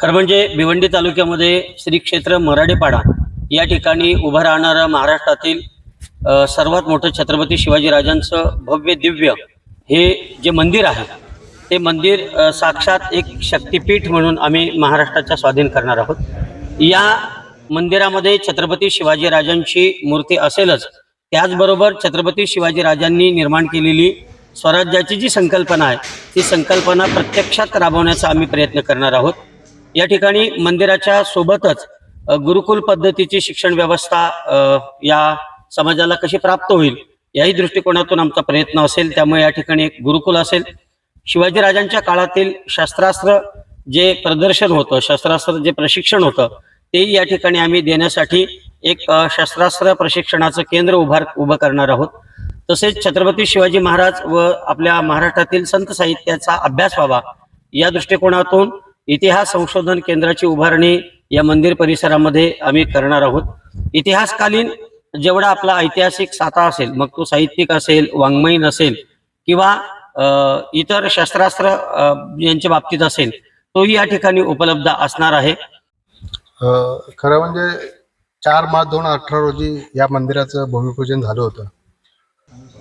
खरं म्हणजे भिवंडी तालुक्यामध्ये श्री क्षेत्र मराडेपाडा या ठिकाणी उभं राहणारं महाराष्ट्रातील सर्वात मोठं छत्रपती शिवाजीराजांचं भव्य दिव्य हे जे मंदिर आहे ते मंदिर साक्षात एक शक्तिपीठ म्हणून आम्ही महाराष्ट्राच्या स्वाधीन करणार आहोत. या मंदिरामध्ये छत्रपती शिवाजीराजांची मूर्ती असेलच त्याचबरोबर छत्रपती शिवाजीराजांनी निर्माण केलेली स्वराज्याची जी संकल्पना आहे ती संकल्पना प्रत्यक्षात राबवण्याचा आम्ही प्रयत्न करणार आहोत. या ठिकाणी मंदिराच्या सोबतच गुरुकुल पद्धतीची शिक्षण व्यवस्था या समाजाला कशी प्राप्त होईल याही दृष्टिकोनातून आमचा प्रयत्न असेल. त्यामुळे या ठिकाणी एक गुरुकुल असेल. शिवाजीराजांच्या काळातील शस्त्रास्त्र जे प्रदर्शन होतं शस्त्रास्त्र जे प्रशिक्षण होतं तेही या ठिकाणी आम्ही देण्यासाठी एक शस्त्रास्त्र प्रशिक्षणाचं केंद्र उभार उभं करणार आहोत. तसेच छत्रपती शिवाजी महाराज व आपल्या महाराष्ट्रातील संत साहित्याचा अभ्यास व्हावा या दृष्टिकोनातून इतिहास संशोधन केंद्राची उभारणी या मंदिर परिसरामध्ये आम्ही करणार आहोत. इतिहासकालीन जेवढा आपला ऐतिहासिक साता असेल मग तो साहित्यिक असेल वाङ्मयीन असेल किंवा इतर शस्त्रास्त्र यांच्या बाबतीत असेल तोही या ठिकाणी उपलब्ध असणार आहे. खरं म्हणजे चार मार्च दोन अठरा रोजी या मंदिराचं भूमिपूजन झालं होतं.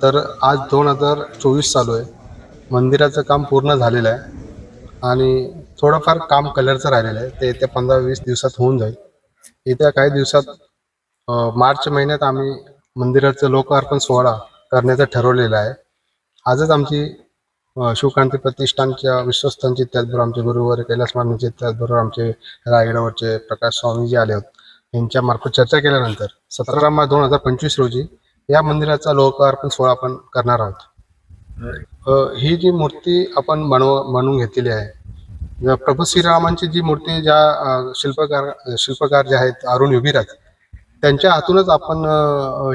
तर आज दोन हजार चोवीस चालू आहे. मंदिराचं काम पूर्ण झालेलं आहे. आणि थोडंफार काम कलरचं राहिलेलं आहे. ते येत्या पंधरा वीस दिवसात होऊन जाईल. येत्या काही दिवसात मार्च महिन्यात आम्ही मंदिराचं लोकार्पण सोहळा करण्याचं ठरवलेलं आहे. आजच आमची शिवक्रांती प्रतिष्ठानच्या विश्वस्तांची त्याचबरोबर आमचे गुरुवर कैलास मानूचे त्याचबरोबर आमचे रायगडावरचे प्रकाश स्वामीजी आले होते. यांच्यामार्फत चर्चा केल्यानंतर सतरा मार्च दोन हजार पंचवीस रोजी या मंदिराचा लोकार्पण सोहळा आपण करणार आहोत. ही जी मूर्ती आपण बनव बनवून घेतलेली आहे प्रभू श्रीरामांची जी मूर्ती ज्या शिल्पकार शिल्पकार जे आहेत अरुण युगीराज त्यांच्या हातूनच आपण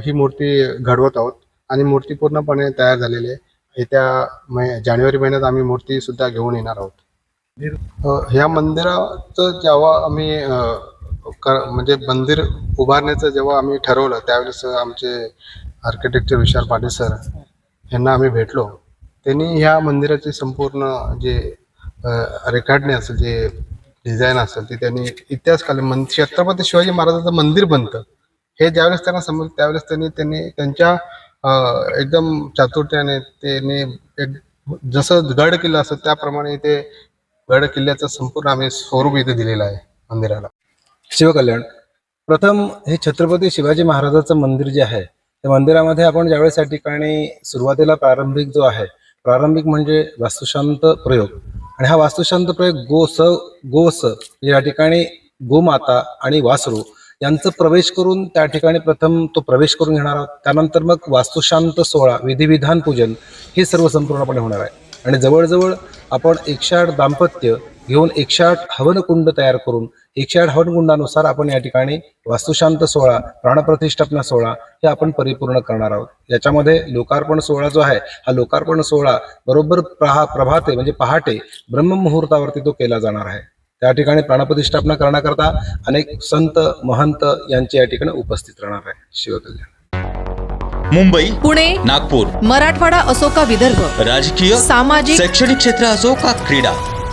ही मूर्ती घडवत आहोत आणि मूर्ती पूर्णपणे तयार झालेली आहे. येत्या मै जानेवारी महिन्यात आम्ही मूर्ती सुद्धा घेऊन येणार आहोत. ह्या मंदिराचं जेव्हा आम्ही क- म्हणजे मंदिर उभारण्याचं जेव्हा आम्ही ठरवलं त्यावेळेस आमचे आर्किटेक्चर विशाल पाटील सर यांना आम्ही भेटलो. त्यांनी ह्या मंदिराची संपूर्ण जे अ, रेखाटणे असेल जे डिझाईन असेल ते त्यांनी इतिहासकालीन मन छत्रपती शिवाजी महाराजांचं मंदिर बनतं. हे ज्यावेळेस त्यांना समज त्यावेळेस त्यांनी त्यांनी त्यांच्या एकदम चातुर्याने त्यांनी एक जसं गड किल्ला असतं त्याप्रमाणे ते गड किल्ल्याचं संपूर्ण आम्ही स्वरूप इथे दिलेलं आहे मंदिराला. शिवकल्याण. प्रथम हे छत्रपती शिवाजी महाराजाचं मंदिर जे आहे त्या मंदिरामध्ये आपण ज्यावेळेस या ठिकाणी सुरुवातीला प्रारंभिक जो आहे प्रारंभिक म्हणजे वास्तुशांत प्रयोग. आणि हा वास्तुशांत प्रयोग गोस गोस या ठिकाणी गोमाता आणि वासरू यांचं प्रवेश करून त्या ठिकाणी प्रथम तो प्रवेश करून घेणार आहोत. त्यानंतर मग वास्तुशांत सोहळा विधिविधान पूजन हे सर्व संपूर्णपणे होणार आहे. आणि जवळजवळ आपण एकशे आठ दाम्पत्य घेऊन एकशे आठ हवनकुंड तयार करून एकशे आठ हवनकुंडानुसार आपण या ठिकाणी वास्तुशांत सोहळा प्राणप्रतिष्ठापना सोहळा हे आपण परिपूर्ण करणार आहोत. याच्यामध्ये लोकार्पण सोहळा जो आहे हा लोकार्पण सोहळा बरोबर प्रहा प्रभाते म्हणजे पहाटे ब्रह्ममुहूर्तावरती तो केला जाणार आहे. त्या ठिकाणी प्राणप्रतिष्ठापना करण्याकरता अनेक संत महंत यांची या ठिकाणी उपस्थित राहणार आहे. शिवकल्याण. मुंबई पुणे नागपूर. मराठवाडा असो का विदर्भ राजकीय सामाजिक शैक्षणिक क्षेत्र असो का क्रीडा